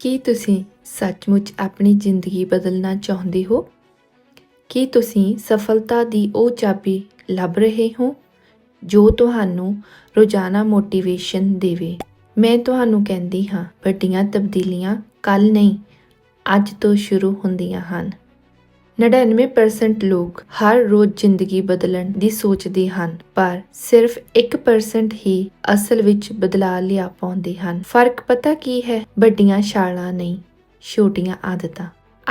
ਕੀ ਤੁਸੀਂ ਸੱਚਮੁੱਚ ਆਪਣੀ ਜ਼ਿੰਦਗੀ ਬਦਲਣਾ ਚਾਹੁੰਦੇ ਹੋ? ਕੀ ਤੁਸੀਂ ਸਫਲਤਾ ਦੀ ਉਹ ਚਾਬੀ ਲੱਭ ਰਹੇ ਹੋ ਜੋ ਤੁਹਾਨੂੰ ਰੋਜ਼ਾਨਾ ਮੋਟੀਵੇਸ਼ਨ ਦੇਵੇ? ਮੈਂ ਤੁਹਾਨੂੰ ਕਹਿੰਦੀ ਹਾਂ, ਵੱਡੀਆਂ ਤਬਦੀਲੀਆਂ ਕੱਲ ਨਹੀਂ, ਅੱਜ ਤੋਂ ਸ਼ੁਰੂ ਹੁੰਦੀਆਂ ਹਨ। 99% ਲੋਕ ਹਰ ਰੋਜ਼ ਜ਼ਿੰਦਗੀ ਬਦਲਣ ਦੀ ਸੋਚਦੇ ਹਨ, ਪਰ ਸਿਰਫ 1% ਹੀ ਅਸਲ ਵਿੱਚ ਬਦਲਾਅ ਲਿਆ ਪਾਉਂਦੇ ਹਨ। ਫ਼ਰਕ ਪਤਾ ਕੀ ਹੈ? ਵੱਡੀਆਂ ਛਾਲਾਂ ਨਹੀਂ, ਛੋਟੀਆਂ ਆਦਤਾਂ।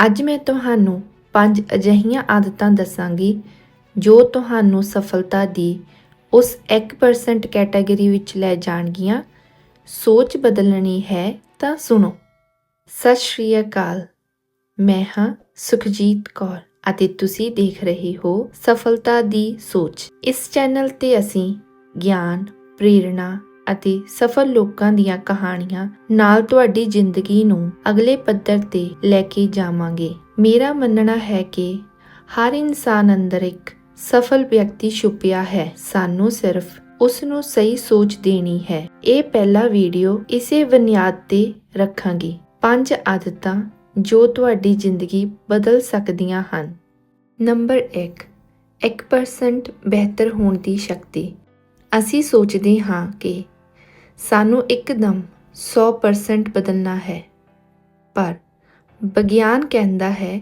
ਅੱਜ ਮੈਂ ਤੁਹਾਨੂੰ ਪੰਜ ਅਜਿਹੀਆਂ ਆਦਤਾਂ ਦੱਸਾਂਗੀ ਜੋ ਤੁਹਾਨੂੰ ਸਫਲਤਾ ਦੀ ਉਸ 1% ਕੈਟਾਗਰੀ ਵਿੱਚ ਲੈ ਜਾਣਗੀਆਂ। ਸੋਚ ਬਦਲਣੀ ਹੈ ਤਾਂ ਸੁਣੋ। ਸਤਿ ਸ਼੍ਰੀ ਅਕਾਲ। ਮੈਂ ਹਾਂ ਸੁਖਜੀਤ ਕੌਰ ਅਤੇ ਤੁਸੀਂ ਦੇਖ ਰਹੇ ਹੋ ਸਫਲਤਾ ਦੀ ਸੋਚ। ਇਸ ਚੈਨਲ ਤੇ ਅਸੀਂ ਗਿਆਨ, ਪ੍ਰੇਰਣਾ ਅਤੇ ਸਫਲ ਲੋਕਾਂ ਦੀਆਂ ਕਹਾਣੀਆਂ ਨਾਲ ਤੁਹਾਡੀ ਜ਼ਿੰਦਗੀ ਨੂੰ ਅਗਲੇ ਪੱਧਰ ਤੇ ਲੈ ਕੇ ਜਾਵਾਂਗੇ। ਮੇਰਾ ਮੰਨਣਾ ਹੈ ਕਿ ਹਰ ਇਨਸਾਨ ਅੰਦਰ ਇੱਕ ਸਫਲ ਵਿਅਕਤੀ ਛੁਪਿਆ ਹੈ। ਸਾਨੂੰ ਸਿਰਫ ਉਸ ਨੂੰ ਸਹੀ ਸੋਚ ਦੇਣੀ ਹੈ। ਇਹ ਪਹਿਲਾ ਵੀਡੀਓ ਇਸੇ ਬੁਨਿਆਦ ਤੇ ਰੱਖਾਂਗੀ। ਪੰਜ ਆਦਤਾਂ ਜੋ ਤੁਹਾਡੀ ਜ਼ਿੰਦਗੀ ਬਦਲ ਸਕਦੀਆਂ ਹਨ। ਨੰਬਰ 1 1% ਬਿਹਤਰ ਹੋਣ ਦੀ ਸ਼ਕਤੀ। ਅਸੀਂ ਸੋਚਦੇ ਹਾਂ ਕਿ ਸਾਨੂੰ ਇੱਕਦਮ 100% ਬਦਲਣਾ ਹੈ, ਪਰ ਵਿਗਿਆਨ ਕਹਿੰਦਾ ਹੈ,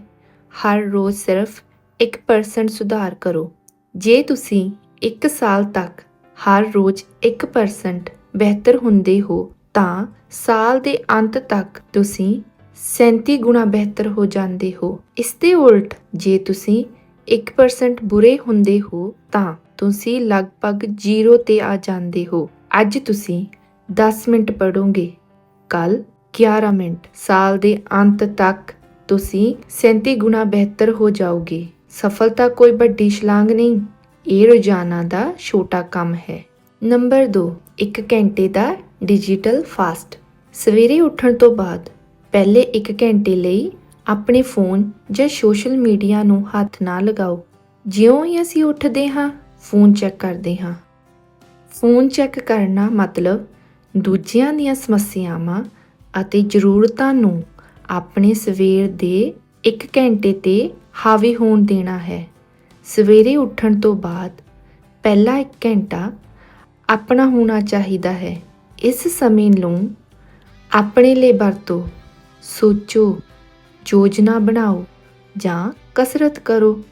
ਹਰ ਰੋਜ਼ ਸਿਰਫ 1% ਸੁਧਾਰ ਕਰੋ। ਜੇ ਤੁਸੀਂ 1 ਸਾਲ ਤੱਕ ਹਰ ਰੋਜ਼ 1% ਬਿਹਤਰ ਹੁੰਦੇ ਹੋ, ਤਾਂ ਸਾਲ ਦੇ ਅੰਤ ਤੱਕ ਤੁਸੀਂ 37 ਗੁਣਾ ਬਿਹਤਰ ਹੋ ਜਾਂਦੇ ਹੋ। ਇਸ ਦੇ ਉਲਟ ਜੇ ਤੁਸੀਂ 1% ਬੁਰੇ ਹੁੰਦੇ ਹੋ, ਤਾਂ ਤੁਸੀਂ ਲਗਭਗ 0 ਤੇ ਆ ਜਾਂਦੇ ਹੋ। ਅੱਜ ਤੁਸੀਂ 10 ਮਿੰਟ ਪੜੋਗੇ ਕੱਲ 11 ਮਿੰਟ। ਸਾਲ ਦੇ ਅੰਤ ਤੱਕ ਤੁਸੀਂ 37 ਗੁਣਾ ਬਿਹਤਰ ਹੋ ਜਾਓਗੇ। ਸਫਲਤਾ ਕੋਈ ਵੱਡੀ ਛਲਾਂਗ ਨਹੀਂ, ਇਹ ਰੋਜ਼ਾਨਾ ਦਾ ਛੋਟਾ ਕੰਮ ਹੈ। ਨੰਬਰ 2 1 ਘੰਟੇ ਦਾ ਡਿਜੀਟਲ ਫਾਸਟ। ਸਵੇਰੇ ਉੱਠਣ ਤੋਂ ਬਾਅਦ ਪਹਿਲੇ 1 ਘੰਟੇ ਲਈ ਆਪਣੇ ਫੋਨ ਜਾਂ ਸੋਸ਼ਲ ਮੀਡੀਆ ਨੂੰ ਹੱਥ ਨਾ ਲਗਾਓ। ਜਿਉਂ ਹੀ ਅਸੀਂ ਉੱਠਦੇ ਹਾਂ, ਫੋਨ ਚੈੱਕ ਕਰਦੇ ਹਾਂ। ਫੋਨ ਚੈੱਕ ਕਰਨਾ ਮਤਲਬ ਦੂਜਿਆਂ ਦੀਆਂ ਸਮੱਸਿਆਵਾਂ ਅਤੇ ਜ਼ਰੂਰਤਾਂ ਨੂੰ ਆਪਣੇ ਸਵੇਰ ਦੇ 1 ਘੰਟੇ ਤੇ ਹਾਵੀ ਹੋਣ ਦੇਣਾ ਹੈ। ਸਵੇਰੇ ਉੱਠਣ ਤੋਂ ਬਾਅਦ ਪਹਿਲਾ 1 ਘੰਟਾ ਆਪਣਾ ਹੋਣਾ ਚਾਹੀਦਾ ਹੈ। ਇਸ ਸਮੇਂ ਨੂੰ ਆਪਣੇ ਲਈ ਵਰਤੋ। ਸੋਚੋ, ਯੋਜਨਾ ਬਣਾਓ ਜਾਂ ਕਸਰਤ ਕਰੋ।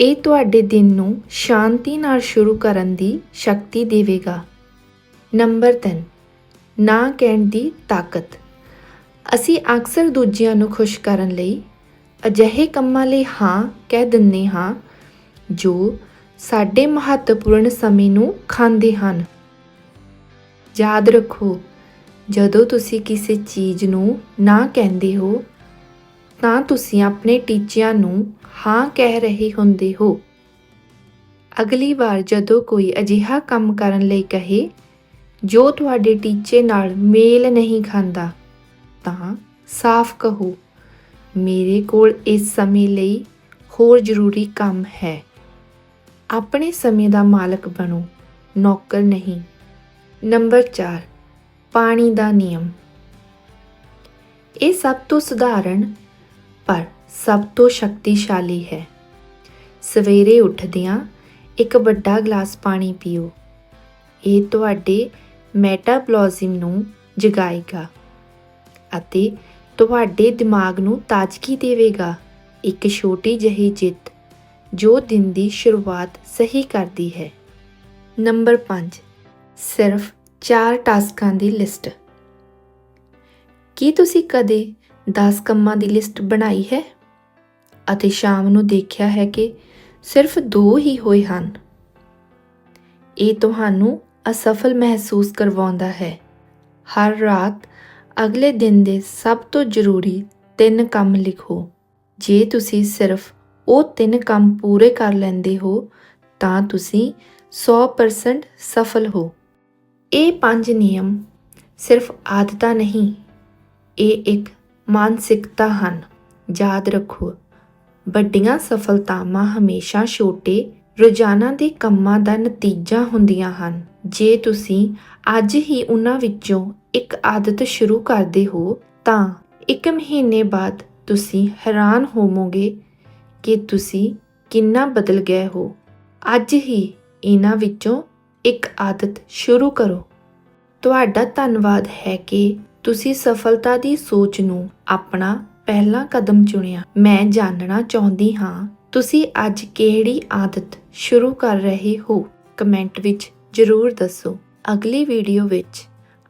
ਇਹ ਤੁਹਾਡੇ ਦਿਨ ਨੂੰ ਸ਼ਾਂਤੀ ਨਾਲ ਸ਼ੁਰੂ ਕਰਨ ਦੀ ਸ਼ਕਤੀ ਦੇਵੇਗਾ। ਨੰਬਰ 3 ਨਾ ਕਹਿਣ ਦੀ ਤਾਕਤ। ਅਸੀਂ ਅਕਸਰ ਦੂਜਿਆਂ ਨੂੰ ਖੁਸ਼ ਕਰਨ ਲਈ ਅਜਿਹੇ ਕੰਮਾਂ ਲਈ ਹਾਂ ਕਹਿ ਦਿੰਦੇ ਹਾਂ ਜੋ ਸਾਡੇ ਮਹੱਤਵਪੂਰਨ ਸਮੇਂ ਨੂੰ ਖਾਂਦੇ ਹਨ। ਯਾਦ ਰੱਖੋ ਜਦੋਂ ਤੁਸੀਂ ਕਿਸੇ ਚੀਜ਼ ਨੂੰ ਨਾ ਕਹਿੰਦੇ ਹੋ, ਤਾਂ ਤੁਸੀਂ ਆਪਣੇ ਟੀਚਿਆਂ ਨੂੰ ਹਾਂ ਕਹਿ ਰਹੇ ਹੁੰਦੇ ਹੋ। ਅਗਲੀ ਵਾਰ ਜਦੋਂ ਕੋਈ ਅਜਿਹਾ ਕੰਮ ਕਰਨ ਲਈ ਕਹੇ, ਜੋ ਤੁਹਾਡੇ ਟੀਚੇ ਨਾਲ ਮੇਲ ਨਹੀਂ ਖਾਂਦਾ, ਤਾਂ ਸਾਫ਼ ਕਹੋ, ਮੇਰੇ ਕੋਲ ਇਸ ਸਮੇਂ ਲਈ ਹੋਰ ਜ਼ਰੂਰੀ ਕੰਮ ਹੈ। ਆਪਣੇ ਸਮੇਂ ਦਾ ਮਾਲਕ ਬਣੋ, ਨੌਕਰ ਨਹੀਂ। ਨੰਬਰ 4 ਪਾਣੀ ਦਾ ਨਿਯਮ। ਇਹ ਸਭ ਤੋਂ ਸਧਾਰਨ, ਪਰ ਸਭ ਤੋਂ ਸ਼ਕਤੀਸ਼ਾਲੀ ਹੈ। ਸਵੇਰੇ ਉੱਠਦਿਆਂ ਇੱਕ ਵੱਡਾ ਗਲਾਸ ਪਾਣੀ ਪੀਓ। ਇਹ ਤੁਹਾਡੇ ਮੈਟਾਬੋਲਿਜ਼ਮ ਨੂੰ ਜਗਾਏਗਾ ਅਤੇ ਤੁਹਾਡੇ ਦਿਮਾਗ ਨੂੰ ਤਾਜ਼ਗੀ ਦੇਵੇਗਾ। ਇੱਕ ਛੋਟੀ ਜਿਹੀ ਜਿੱਤ ਜੋ ਦਿਨ ਦੀ ਸ਼ੁਰੂਆਤ ਸਹੀ ਕਰਦੀ ਹੈ। ਨੰਬਰ 5 ਸਿਰਫ ਚਾਰ ਟਾਸਕਾਂ ਦੀ ਲਿਸਟ। ਕੀ ਤੁਸੀਂ ਕਦੇ 10 ਕੰਮਾਂ ਦੀ ਲਿਸਟ ਬਣਾਈ ਹੈ? ਅਤੇ ਸ਼ਾਮ ਨੂੰ ਦੇਖਿਆ ਹੈ ਕਿ ਸਿਰਫ 2 ਹੀ ਹੋਏ ਹਨ। ਇਹ ਤੁਹਾਨੂੰ ਅਸਫਲ ਮਹਿਸੂਸ ਕਰਵਾਉਂਦਾ ਹੈ। ਹਰ ਰਾਤ ਅਗਲੇ ਦਿਨ ਦੇ ਸਭ ਤੋਂ ਜ਼ਰੂਰੀ ਤਿੰਨ ਕੰਮ ਲਿਖੋ। ਜੇ ਤੁਸੀਂ ਸਿਰਫ ਉਹ ਤਿੰਨ ਕੰਮ ਪੂਰੇ ਕਰ ਲੈਂਦੇ ਹੋ, ਤਾਂ ਤੁਸੀਂ 100% ਸਫਲ ਹੋ। ਇਹ ਪੰਜ ਨਿਯਮ ਸਿਰਫ ਆਦਤਾਂ ਨਹੀਂ, ਇਹ ਇੱਕ ਮਾਨਸਿਕਤਾ ਹਨ। ਯਾਦ ਰੱਖੋ, ਵੱਡੀਆਂ ਸਫਲਤਾਵਾਂ ਹਮੇਸ਼ਾ ਛੋਟੇ ਰੋਜ਼ਾਨਾ ਦੇ ਕੰਮਾਂ ਦਾ ਨਤੀਜਾ ਹੁੰਦੀਆਂ ਹਨ। ਜੇ ਤੁਸੀਂ ਅੱਜ ਹੀ ਉਹਨਾਂ ਵਿੱਚੋਂ ਇੱਕ ਆਦਤ ਸ਼ੁਰੂ ਕਰਦੇ ਹੋ, ਤਾਂ ਇੱਕ ਮਹੀਨੇ ਬਾਅਦ ਤੁਸੀਂ ਹੈਰਾਨ ਹੋਵੋਗੇ ਕਿ ਤੁਸੀਂ ਕਿੰਨਾ ਬਦਲ ਗਏ ਹੋ। ਅੱਜ ਹੀ ਇਹਨਾਂ ਵਿੱਚੋਂ ਇੱਕ ਆਦਤ ਸ਼ੁਰੂ ਕਰੋ। ਤੁਹਾਡਾ ਧੰਨਵਾਦ ਹੈ ਕਿ ਤੁਸੀਂ ਸਫਲਤਾ ਦੀ ਸੋਚ ਨੂੰ ਆਪਣਾ ਪਹਿਲਾ ਕਦਮ ਚੁਣਿਆ। ਮੈਂ ਜਾਣਨਾ ਚਾਹੁੰਦੀ ਹਾਂ, ਤੁਸੀਂ ਅੱਜ ਕਿਹੜੀ ਆਦਤ ਸ਼ੁਰੂ ਕਰ ਰਹੇ ਹੋ? ਕਮੈਂਟ ਵਿੱਚ ਜ਼ਰੂਰ ਦੱਸੋ। ਅਗਲੀ ਵੀਡੀਓ ਵਿੱਚ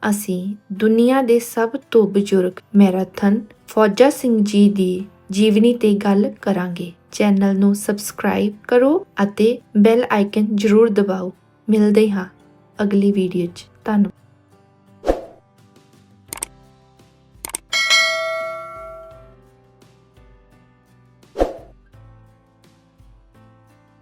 ਅਸੀਂ ਦੁਨੀਆ ਦੇ ਸਭ ਤੋਂ ਬਜ਼ੁਰਗ ਮੈਰਾਥਨ ਫੌਜਾ ਸਿੰਘ ਜੀ ਦੀ ਜੀਵਨੀ ਤੇ ਗੱਲ ਕਰਾਂਗੇ। ਚੈਨਲ ਨੂੰ ਸਬਸਕ੍ਰਾਈਬ ਕਰੋ ਅਤੇ ਬੈਲ ਆਈਕਨ ਜ਼ਰੂਰ ਦਬਾਓ। ਮਿਲਦੇ ਹਾਂ ਅਗਲੀ ਵੀਡੀਓ 'ਚ। ਧੰਨਵਾਦ।